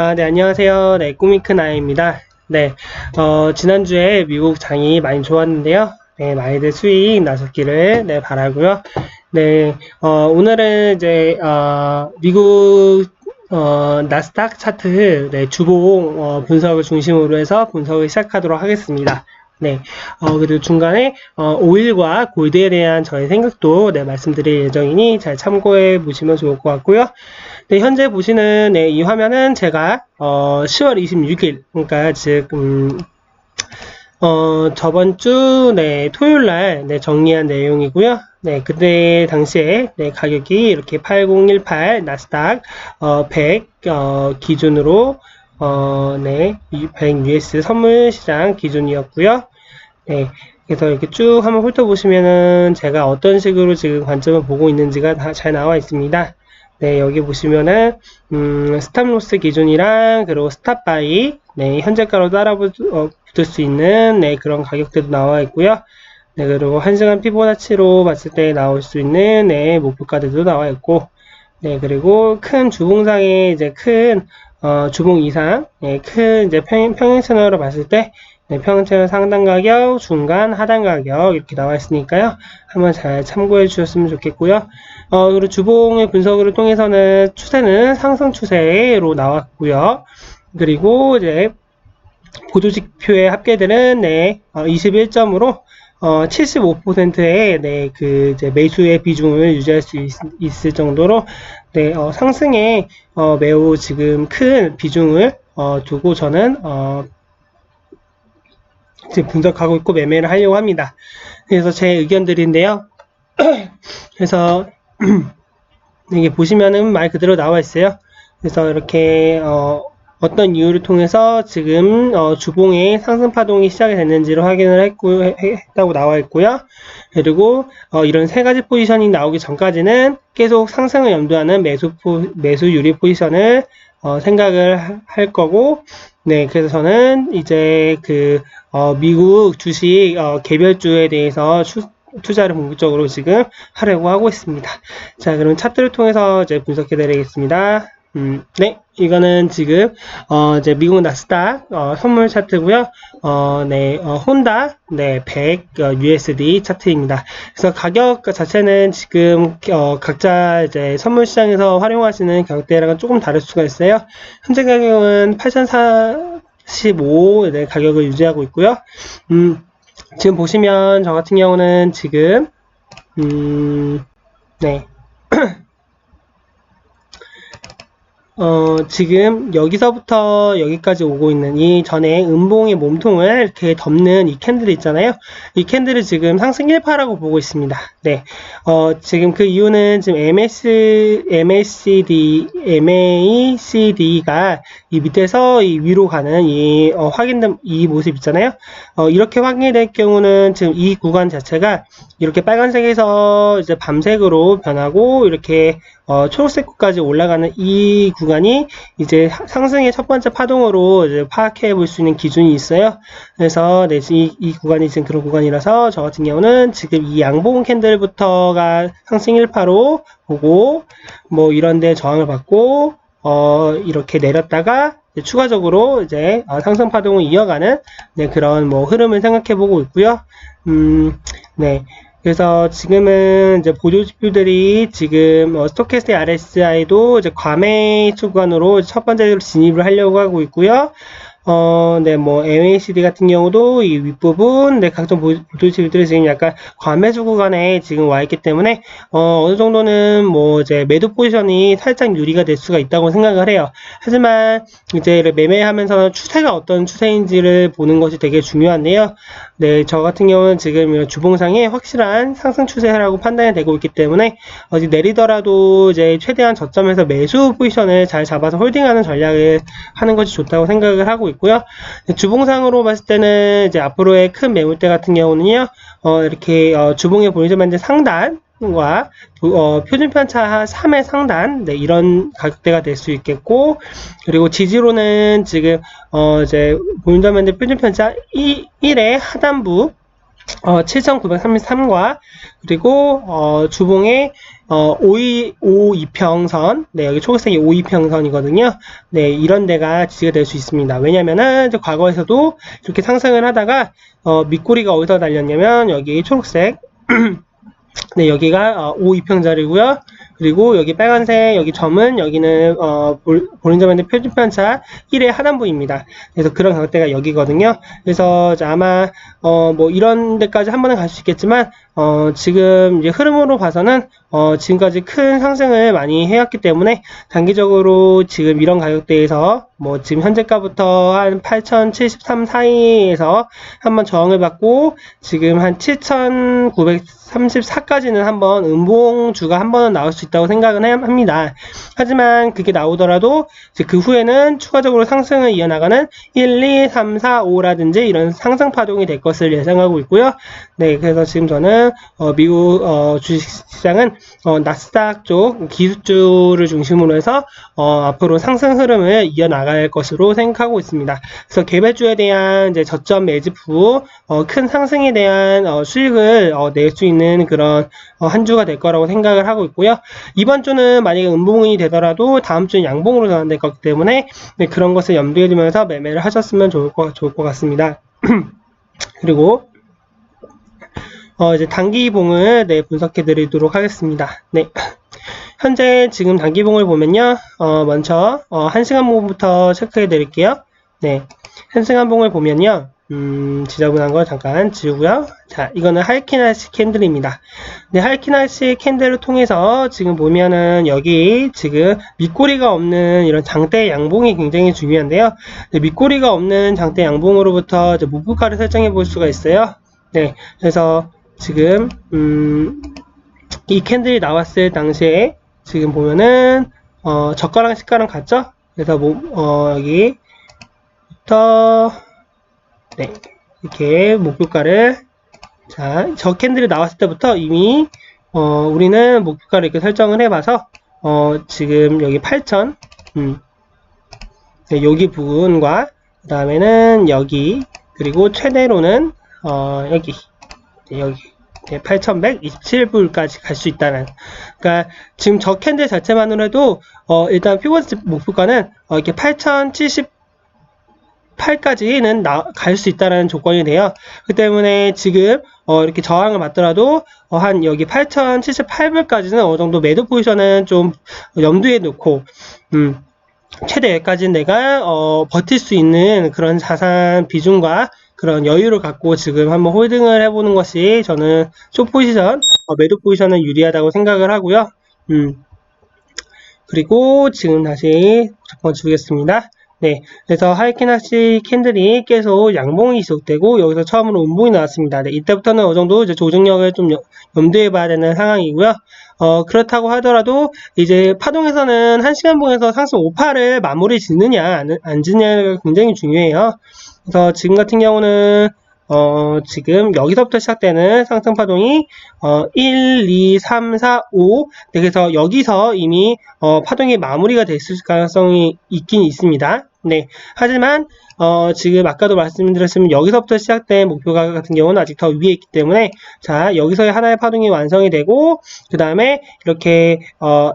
아, 네, 안녕하세요. 네, 꿈이 큰 아이입니다. 네, 어, 지난주에 미국 장이 많이 좋았는데요. 네, 많이들 수익 나셨기를, 네, 바라고요 네, 어, 오늘은 이제, 어, 미국, 어, 나스닥 차트, 네, 주봉, 어, 분석을 중심으로 해서 분석을 시작하도록 하겠습니다. 네, 어, 그리고 중간에, 어, 오일과 골드에 대한 저의 생각도, 네, 말씀드릴 예정이니 잘 참고해 보시면 좋을 것 같고요. 네, 현재 보시는, 네, 이 화면은 제가, 어, 10월 26일, 그러니까 즉, 음, 어, 저번 주, 네, 토요일 날, 네, 정리한 내용이고요. 네, 그때 당시에, 네, 가격이 이렇게 8018 나스닥, 어, 100, 어, 기준으로, 어, 네, 100 US 선물 시장 기준이었고요. 네, 그래서 이렇게 쭉 한번 훑어보시면은 제가 어떤 식으로 지금 관점을 보고 있는지가 다 잘 나와 있습니다. 네, 여기 보시면은, 음, 스탑로스 기준이랑, 그리고 스탑바이, 네, 현재가로 따라 붙을 어, 수 있는, 네, 그런 가격들도 나와 있고요. 네, 그리고 한시간 피보나치로 봤을 때 나올 수 있는, 네, 목표가들도 나와 있고, 네, 그리고 큰 주봉상에 이제 큰, 어, 주봉 이상, 네, 큰 이제 평, 평행선으로 봤을 때, 네, 평행선 상단 가격, 중간, 하단 가격 이렇게 나와 있으니까요. 한번 잘 참고해 주셨으면 좋겠고요. 어, 그리고 주봉의 분석을 통해서는 추세는 상승 추세로 나왔고요. 그리고 이제 보조지표의 합계들은 네, 어, 21점으로 어, 75%의 네, 그 이제 매수의 비중을 유지할 수 있, 을 정도로 네, 어, 상승에 어, 매우 지금 큰 비중을 어, 두고 저는 어, 지금 분석하고 있고 매매를 하려고 합니다. 그래서 제 의견들인데요. 그래서 이게 보시면은 말 그대로 나와 있어요. 그래서 이렇게 어, 떤 이유를 통해서 지금 어, 주봉의 상승 파동이 시작이 됐는지를 확인을 했고, 했다고 나와 있고요. 그리고 어, 이런 세 가지 포지션이 나오기 전까지는 계속 상승을 염두하는 매수 포, 매수 유리 포지션을 어, 생각을 할 거고, 네, 그래서 저는 이제 그 어, 미국 주식 어, 개별주에 대해서 추, 투자를 본격적으로 지금 하려고 하고 있습니다. 자, 그럼 차트를 통해서 이제 분석해 드리겠습니다. 음, 네, 이거는 지금 어, 이제 미국 나스닥 어, 선물 차트고요. 어, 네, 어, 혼다 네, 100 어, USD 차트입니다. 그래서 가격 자체는 지금 어, 각자 이제 선물 시장에서 활용하시는 가격대랑은 조금 다를 수가 있어요. 현재 가격은 8,045 네, 가격을 유지하고 있고요. 음, 지금 보시면 저 같은 경우는 지금 음, 네. 어, 지금 여기서부터 여기까지 오고 있는 이 전에 음봉의 몸통을 이렇게 덮는 이 캔들 있잖아요. 이 캔들을 지금 상승 1파라고 보고 있습니다. 네. 어, 지금 그 이유는 지금 MS, MACD, MACD가 이 밑에서 이 위로 가는 이 어, 확인된 이 모습 있잖아요. 어, 이렇게 확인이 될 경우는 지금 이 구간 자체가 이렇게 빨간색에서 이제 밤색으로 변하고 이렇게 어, 초록색까지 올라가는 이 구간 이 이제 상승의 첫 번째 파동으로 이제 파악해 볼 수 있는 기준이 있어요. 그래서 네, 이, 이 구간이 지금 그런 구간이라서 저 같은 경우는 지금 이 양봉 캔들부터가 상승 1파로 보고 뭐 이런데 저항을 받고 어, 이렇게 내렸다가 추가적으로 이제 어, 상승 파동을 이어가는 네, 그런 뭐 흐름을 생각해 보고 있고요. 음, 네. 그래서 지금은 이제 보조 지표들이 지금 어, 스토캐스틱 RSI도 이제 과매 수관으로 첫 번째로 진입을 하려고 하고 있고요. 어, 네, 뭐, MACD 같은 경우도 이 윗부분, 네, 각종 보조지들이 지금 약간 과매수 구간에 지금 와 있기 때문에, 어, 어느 정도는 뭐, 이제 매도 포지션이 살짝 유리가 될 수가 있다고 생각을 해요. 하지만, 이제 매매하면서 추세가 어떤 추세인지를 보는 것이 되게 중요한데요. 네, 저 같은 경우는 지금 주봉상에 확실한 상승 추세라고 판단이 되고 있기 때문에, 어디 내리더라도 이제 최대한 저점에서 매수 포지션을 잘 잡아서 홀딩하는 전략을 하는 것이 좋다고 생각을 하고 있고 있고요. 주봉상으로 봤을 때는 이제 앞으로의 큰 매물대 같은 경우는요, 어, 이렇게 어, 주봉에 보이지만 이제 상단 과 어, 표준 편차 3의 상단 네, 이런 가격대가 될 수 있겠고 그리고 지지로는 지금 어, 이제 보인다면 표준 편차 1, 1의 하단부 어, 7,933과 그리고 어, 주봉의 어, 52, 52평선, 네, 여기 초록색이 52평선이거든요. 네, 이런 데가 지지가 될 수 있습니다. 왜냐면은, 과거에서도 이렇게 상승을 하다가, 어, 밑꼬리가 어디서 달렸냐면, 여기 초록색, 네, 여기가 어, 52평짜리고요. 그리고 여기 빨간색 여기 점은 여기는 어, 볼- 보는 점인데 표준 편차 1의 하단부입니다. 그래서 그런 가격대가 여기거든요. 그래서 아마 어, 뭐 이런 데까지 한 번은 갈수 있겠지만 어, 지금 이제 흐름으로 봐서는 어, 지금까지 큰 상승을 많이 해왔기 때문에 단기적으로 지금 이런 가격대에서 뭐 지금 현재가부터 한 8,073 사이에서 한번 저항을 받고 지금 한 7,934까지는 한번 음봉주가 한 번은 나올 수 있다고 생각은 해- 합니다. 하지만 그게 나오더라도 그 후에는 추가적으로 상승을 이어나가는 1, 2, 3, 4, 5라든지 이런 상승 파동이 될 것을 예상하고 있고요. 네, 그래서 지금 저는 어, 미국 어, 주식시장은 어, 나스닥 쪽 기술주를 중심으로 해서 어, 앞으로 상승 흐름을 이어나갈 것으로 생각하고 있습니다. 그래서 개별주에 대한 이제 저점 매집 후 어, 큰 상승에 대한 어, 수익을 어, 낼수 있는 그런 어, 한 주가 될 거라고 생각을 하고 있고요. 이번 주는 만약에 음봉이 되더라도 다음 주는 양봉으로 전환될 거기 때문에 네, 그런 것을 염두에 두면서 매매를 하셨으면 좋을 것, 좋을 것 같습니다. 그리고 어, 이제 단기봉을 네, 분석해 드리도록 하겠습니다. 네. 현재 지금 단기봉을 보면요. 어, 먼저 어, 1시간 봉부터 체크해 드릴게요. 네. 1시간 봉을 보면요. 음, 지저분한 거 잠깐 지우고요. 자, 이거는 하이키나시 캔들입니다. 네, 하이키나시 캔들을 통해서 지금 보면은 여기 지금 밑꼬리가 없는 이런 장대 양봉이 굉장히 중요한데요. 네, 밑꼬리가 없는 장대 양봉으로부터 이제 목표가를 설정해 볼 수가 있어요. 네, 그래서 지금 음, 이 캔들이 나왔을 당시에 지금 보면은 어, 저가랑 시가랑 같죠? 그래서 뭐, 어, 여기부터 네, 이렇게 목표가를 자, 저 캔들이 나왔을 때부터 이미 어, 우리는 목표가를 이렇게 설정을 해봐서 어, 지금 여기 8,000 음, 네, 여기 부분과 그 다음에는 여기 그리고 최대로는 어, 여기. 네, 여기. 8,127불까지 갈 수 있다는. 그러니까 지금 저 캔들 자체만으로 해도 어, 일단 피보나치 목표가는 어, 이렇게 8,078까지는 갈 수 있다는 조건이 돼요. 그 때문에 지금 어, 이렇게 저항을 받더라도 어, 한 여기 8,078불까지는 어느 정도 매도 포지션은 좀 염두에 놓고 음, 최대 여기까지는 내가 어, 버틸 수 있는 그런 자산 비중과 그런 여유를 갖고 지금 한번 홀딩을 해보는 것이 저는 쇼 포지션, 어, 매도 포지션은 유리하다고 생각을 하고요. 음. 그리고 지금 다시 잠깐 주겠습니다. 네, 그래서 하이키나시 캔들이 계속 양봉이 지속되고 여기서 처음으로 음봉이 나왔습니다. 네, 이때부터는 어느 정도 이제 조정력을 좀 여- 염두에 봐야 되는 상황이고요. 어, 그렇다고 하더라도 이제 파동에서는 1시간 봉에서 상승 5파를 마무리 짓느냐 안, 안 짓느냐가 굉장히 중요해요. 그래서 지금 같은 경우는 어, 지금 여기서부터 시작되는 상승 파동이 어, 1, 2, 3, 4, 5 네, 그래서 여기서 이미 어, 파동이 마무리가 됐을 가능성이 있긴 있습니다. 네. 하지만 어, 지금 아까도 말씀드렸지만 여기서부터 시작된 목표가 같은 경우는 아직 더 위에 있기 때문에 자 여기서의 하나의 파동이 완성이 되고 그 다음에 이렇게 어,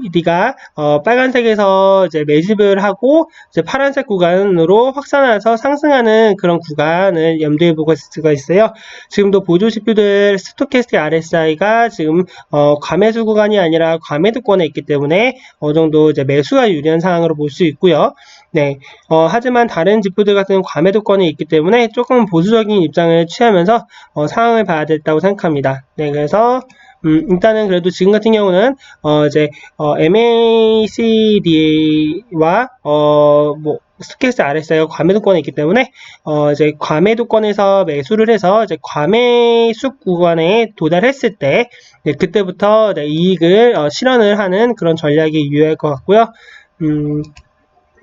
MACD가 어, 빨간색에서 이제 매집을 하고 이제 파란색 구간으로 확산해서 상승하는 그런 구간을 염두에 보고 있을 수가 있어요. 지금도 보조지표들 스토캐스틱 RSI가 지금 어, 과매수 구간이 아니라 과매도권에 있기 때문에 어느 정도 이제 매수가 유리한 상황으로 볼 수 있고요. 네. 어, 하지만 다른 지표들 같은 과매도권이 있기 때문에 조금 보수적인 입장을 취하면서 어, 상황을 봐야 된다고 생각합니다. 네, 그래서 음, 일단은 그래도 지금 같은 경우는 어, 이제 어, MACD와 어, 뭐 스케스 RSI가 과매도권에 있기 때문에 어, 이제 과매도권에서 매수를 해서 이제 과매수 구간에 도달했을 때 네, 그때부터 네, 이익을 어, 실현을 하는 그런 전략이 유효할 것 같고요. 음,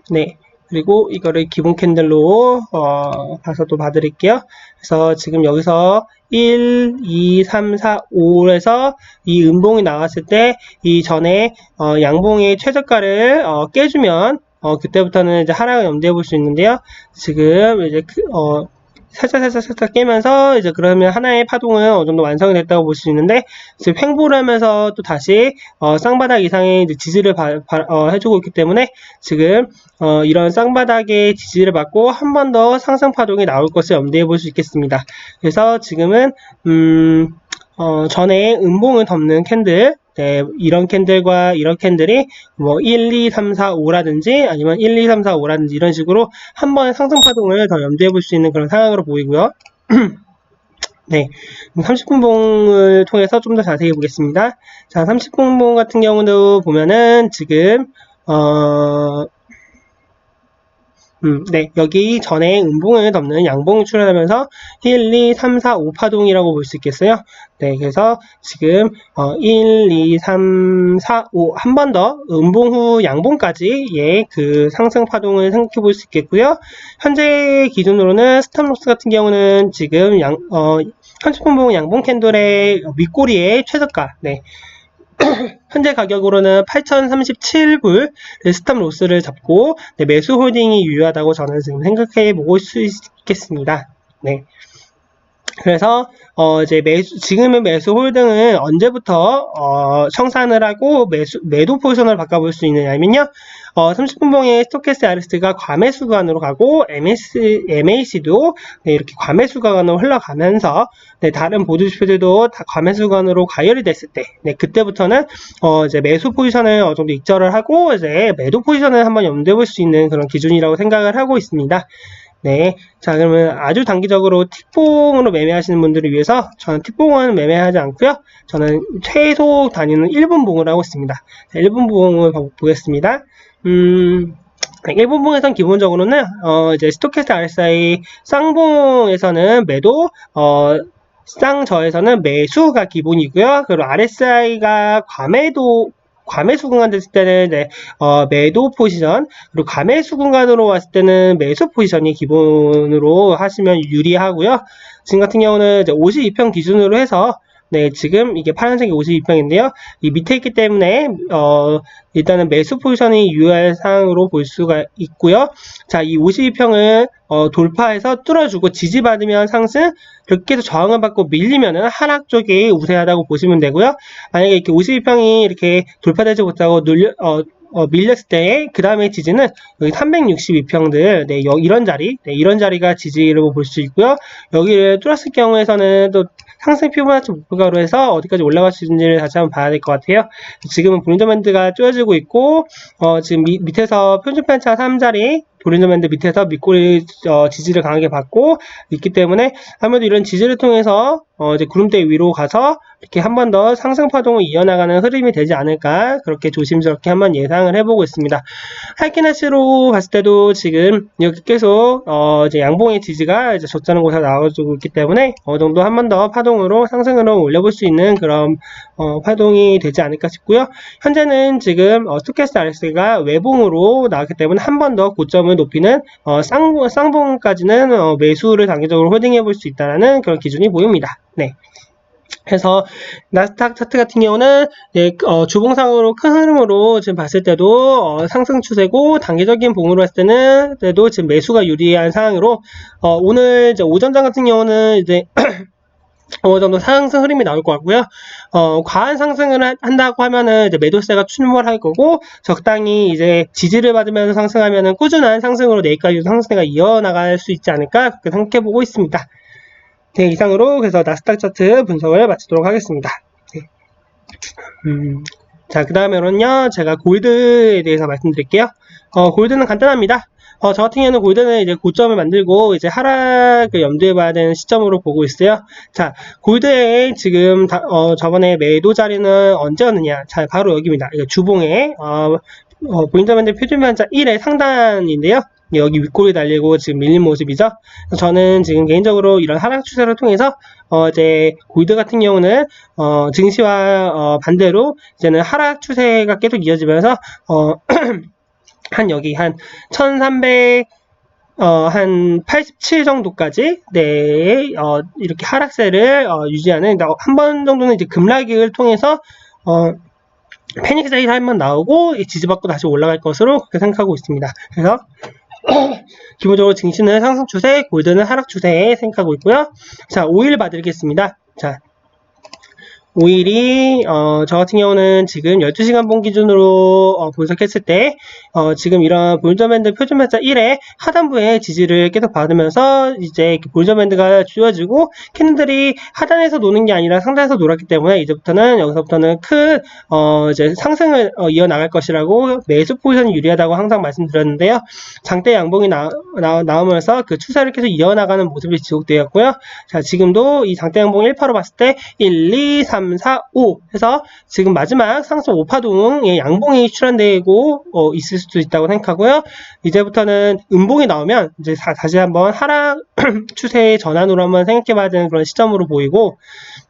네. 그리고 이거를 기본 캔들로 어, 봐서 또 봐드릴게요. 그래서 지금 여기서 1, 2, 3, 4, 5에서 이 음봉이 나왔을 때 이 전에 어, 양봉의 최저가를 어, 깨주면 어, 그때부터는 이제 하락을 염두해 볼 수 있는데요. 지금 이제 그, 어, 살짝 살짝 살짝 깨면서 이제 그러면 하나의 파동은 어느 정도 완성이 됐다고 볼 수 있는데 지금 횡보를 하면서 또 다시 어, 쌍바닥 이상의 이제 지지를 바- 바- 어, 해주고 있기 때문에 지금 어, 이런 쌍바닥의 지지를 받고 한 번 더 상승 파동이 나올 것을 염두에 볼 수 있겠습니다. 그래서 지금은 음, 어, 전에 음봉을 덮는 캔들 네, 이런 캔들과 이런 캔들이 뭐 1, 2, 3, 4, 5라든지 아니면 1, 2, 3, 4, 5라든지 이런 식으로 한 번의 상승 파동을 더 염두에 볼수 있는 그런 상황으로 보이고요. 네, 30분봉을 통해서 좀 더 자세히 보겠습니다. 자, 30분봉 같은 경우도 보면은 지금 어 음, 네, 여기 전에 음봉을 덮는 양봉이 출현하면서 1, 2, 3, 4, 5 파동이라고 볼 수 있겠어요. 네, 그래서 지금 어, 1, 2, 3, 4, 5 한 번 더 음봉 후 양봉까지의 그 상승 파동을 생각해 볼 수 있겠고요. 현재 기준으로는 스탑로스 같은 경우는 지금 양, 어, 30분봉 양봉 캔들의 윗꼬리의 최저가, 네, 현재 가격으로는 8,037불 스탑 로스를 잡고 네, 매수 홀딩이 유효하다고 저는 지금 생각해 보고 수 있겠습니다. 네. 그래서 어 이제 매수 지금의 매수 홀딩은 언제부터 어 청산을 하고 매수 매도 포지션을 바꿔볼 수 있느냐면요. 어 30분 봉의 스토캐스 RS가 과매수 구간으로 가고 MS MAC도 네, 이렇게 과매수 구간으로 흘러가면서 네, 다른 보조 지표들도 다 과매수 구간으로 가열이 됐을 때 네, 그때부터는 어 이제 매수 포지션을 어느 정도 익절을 하고 이제 매도 포지션을 한번 염두에 볼 수 있는 그런 기준이라고 생각을 하고 있습니다. 네. 자, 그러면 아주 단기적으로 틱봉으로 매매하시는 분들을 위해서 저는 틱봉은 매매하지 않고요. 저는 최소 단위는 1분 봉을 하고 있습니다. 자, 1분 봉을 보겠습니다. 음, 1분 봉에선 기본적으로는 어, 이제 스토캐스트 RSI 쌍봉에서는 매도 어, 쌍저에서는 매수가 기본이고요. 그리고 RSI가 과매도 과매수 구간 됐을 때는 네, 어, 매도 포지션 그리고 과매수 구간으로 왔을 때는 매수 포지션이 기본으로 하시면 유리하고요. 지금 같은 경우는 이제 52평 기준으로 해서 네, 지금 이게 파란색이 52평인데요. 이 밑에 있기 때문에 어, 일단은 매수 포지션이 유효한 상황으로 볼 수가 있고요. 자, 이 52평을 어, 돌파해서 뚫어주고 지지받으면 상승, 그렇게 해서 저항을 받고 밀리면은 하락 쪽이 우세하다고 보시면 되고요. 만약에 이렇게 52평이 이렇게 돌파되지 못하고 눌려, 어, 어, 밀렸을 때, 그 다음에 지지는 여기 362평들, 네, 여- 이런 자리, 네, 이런 자리가 지지로 볼 수 있고요. 여기를 뚫었을 경우에서는 또 상승 피부나치 목표가로 해서 어디까지 올라갈 수 있는지를 다시 한번 봐야 될 것 같아요. 지금은 볼린저 밴드가 쪼여지고 있고, 어, 지금 미- 밑에서 표준편차 3자리, 볼린저 밴드 밑에서 밑꼬리 어, 지지를 강하게 받고 있기 때문에 아무래도 이런 지지를 통해서 어, 이제 구름대 위로 가서 이렇게 한 번 더 상승 파동을 이어나가는 흐름이 되지 않을까 그렇게 조심스럽게 한번 예상을 해보고 있습니다. 하이키나시로 봤을 때도 지금 이렇게 계속 어, 이제 양봉의 지지가 이제 적자는 곳에 나와주고 있기 때문에 어느 정도 한 번 더 파동으로 상승으로 올려볼 수 있는 그런 어, 파동이 되지 않을까 싶고요. 현재는 지금 어, 스토캐스트 RS가 외봉으로 나왔기 때문에 한 번 더 고점을 높이는 어, 쌍, 쌍봉까지는 어, 매수를 단기적으로 홀딩해 볼 수 있다는 그런 기준이 보입니다. 네. 그래서 나스닥 차트 같은 경우는 네, 어, 주봉상으로 큰 흐름으로 지금 봤을 때도 어, 상승 추세고 단기적인 봉으로 봤을 때는 그래도 지금 매수가 유리한 상황으로 어, 오늘 이제 오전장 같은 경우는 이제 어느 정도 상승 흐름이 나올 것 같고요. 어, 과한 상승을 하- 한다고 하면은 이제 매도세가 출몰할 거고 적당히 이제 지지를 받으면서 상승하면은 꾸준한 상승으로 내일까지 상승세가 이어나갈 수 있지 않을까 그렇게 생각해 보고 있습니다. 네, 이상으로 그래서 나스닥 차트 분석을 마치도록 하겠습니다. 네. 음, 자, 그 다음에는요, 제가 골드에 대해서 말씀드릴게요. 어, 골드는 간단합니다. 어, 저 같은 경우는 골드는 이제 고점을 만들고 이제 하락을 염두에 봐야 되는 시점으로 보고 있어요. 자, 골드의 지금 다- 어, 저번에 매도 자리는 언제였느냐? 자, 바로 여기입니다. 주봉의 어, 어, 보인다면들 표준편차 1의 상단인데요. 여기 윗골이 달리고 지금 밀린 모습이죠. 저는 지금 개인적으로 이런 하락 추세를 통해서 어, 이제 골드 같은 경우는 어, 증시와 어, 반대로 이제는 하락 추세가 계속 이어지면서 어, 한 여기 한 1300, 어, 한 87 정도까지, 네, 어, 이렇게 하락세를, 어, 유지하는, 한 번 정도는 이제 급락을 통해서, 어, 패닉 사이드 한번 나오고, 이 지지받고 다시 올라갈 것으로 그렇게 생각하고 있습니다. 그래서, 기본적으로 증시는 상승 추세, 골드는 하락 추세에 생각하고 있고요. 자, 오일 봐드리겠습니다. 자, 오일이 어, 저 같은 경우는 지금 12시간 본 기준으로 어, 분석했을 때 어, 지금 이런 볼저밴드 표준매자 1의 하단부의 지지를 계속 받으면서 이제 볼저밴드가 쥐어지고 캔들이 하단에서 노는 게 아니라 상단에서 놀았기 때문에 이제부터는 여기서부터는 큰 어, 이제 상승을 어, 이어나갈 것이라고 매수 포지션이 유리하다고 항상 말씀드렸는데요. 장대 양봉이 나, 나, 나오면서 그 추세를 계속 이어나가는 모습이 지속되었고요. 자, 지금도 이 장대 양봉 1파로 봤을 때 1, 2, 3, 4, 5 해서 지금 마지막 상승 5파동의 양봉이 출현되고 어, 있을 수도 있다고 생각하고요. 이제부터는 음봉이 나오면 이제 다, 다시 한번 하락 추세의 전환으로 한번 생각해 봐야 되는 그런 시점으로 보이고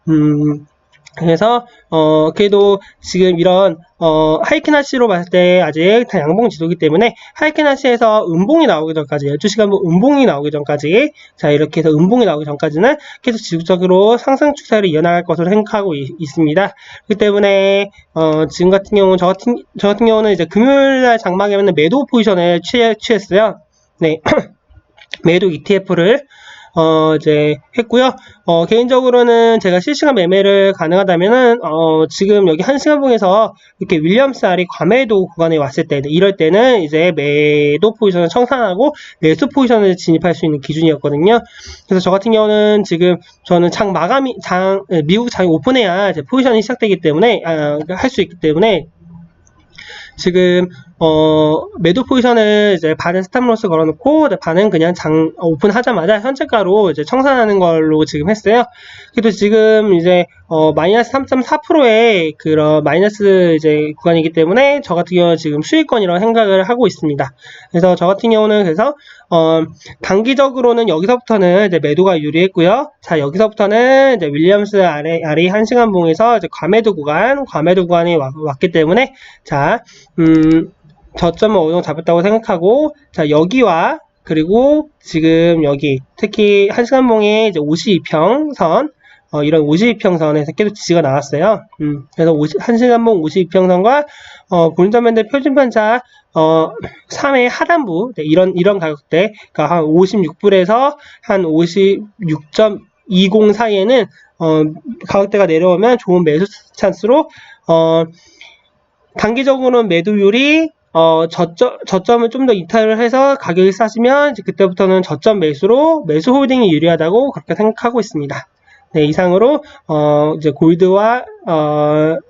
음, 그래서 어 그래도 지금 이런 어 하이키나시로 봤을 때 아직 다 양봉 지도기 때문에 하이키나시에서 음봉이 나오기 전까지 12시간 뭐 음봉이 나오기 전까지 자 이렇게 해서 음봉이 나오기 전까지는 계속 지속적으로 상승 추세를 이어나갈 것으로 생각하고 있, 습니다 그렇기 때문에 어 지금 같은 경우는 저 같은 저 같은 경우는 이제 금요일 날 장막에는 매도 포지션을 취해, 취했어요. 네. 매도 ETF를 어, 이제 했고요. 어, 개인적으로는 제가 실시간 매매를 가능하다면은, 어, 지금 여기 한시간봉에서 이렇게 윌리엄스 알이 과매도 구간에 왔을 때, 이럴 때는 이제 매도 포지션을 청산하고 매수 포지션을 진입할 수 있는 기준이었거든요. 그래서 저 같은 경우는 지금 저는 장 마감이, 장, 예, 미국 장이 오픈해야 포지션이 시작되기 때문에, 아, 할수 있기 때문에, 지금 어, 매도 포지션을 이제 반은 스탑로스 걸어놓고 반은 그냥 장 오픈하자마자 현재가로 이제 청산하는 걸로 지금 했어요. 그래도 지금 이제 어, 마이너스 3.4%의 그런 마이너스 이제 구간이기 때문에 저 같은 경우는 지금 수익권이라고 생각을 하고 있습니다. 그래서 저 같은 경우는 그래서 어, 단기적으로는 여기서부터는 이제 매도가 유리했고요. 자, 여기서부터는 이제 윌리엄스 아래, 아래 1시간 봉에서 이제 과매도 구간, 과매도 구간이 왔, 기 때문에 자, 음, 저점을 어느 정도 잡았다고 생각하고 자 여기와 그리고 지금 여기 특히 한시간봉의 이제 52평 선 어, 이런 52평 선에서 계속 지지가 나왔어요. 음, 그래서 50, 한시간봉 52평 선과 어, 본점밴드 표준편차 어, 3의 하단부 네, 이런 이런 가격대 그러니까 한 56불에서 한 56.20 사이에는 어, 가격대가 내려오면 좋은 매수 찬스로 어, 단기적으로는 매도율이 어, 저점, 저점을 좀 더 이탈을 해서 가격이 싸지면 그때부터는 저점 매수로 매수 홀딩이 유리하다고 그렇게 생각하고 있습니다. 네, 이상으로 어, 이제 골드와 어,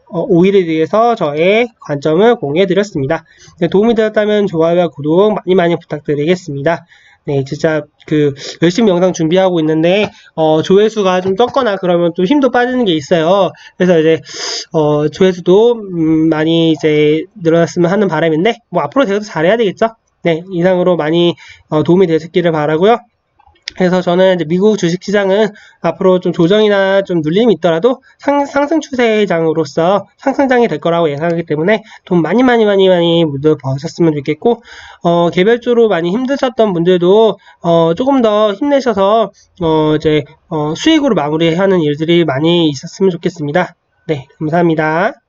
어, 오일에 대해서 저의 관점을 공유해 드렸습니다. 네, 도움이 되었다면 좋아요와 구독 많이 많이 부탁드리겠습니다. 네, 진짜 그 열심히 영상 준비하고 있는데 어, 조회수가 좀 적거나 그러면 또 힘도 빠지는 게 있어요. 그래서 이제 어, 조회수도 음, 많이 이제 늘어났으면 하는 바람인데 뭐 앞으로 계속 잘해야 되겠죠. 네, 이상으로 많이 어, 도움이 되셨기를 바라고요. 그래서 저는 이제 미국 주식시장은 앞으로 좀 조정이나 좀 눌림이 있더라도 상, 상승 추세장으로서 상승장이 될 거라고 예상하기 때문에 돈 많이 많이 많이 많이 묻어 버셨으면 좋겠고 어, 개별적으로 많이 힘드셨던 분들도 어, 조금 더 힘내셔서 어, 이제 어, 수익으로 마무리하는 일들이 많이 있었으면 좋겠습니다. 네, 감사합니다.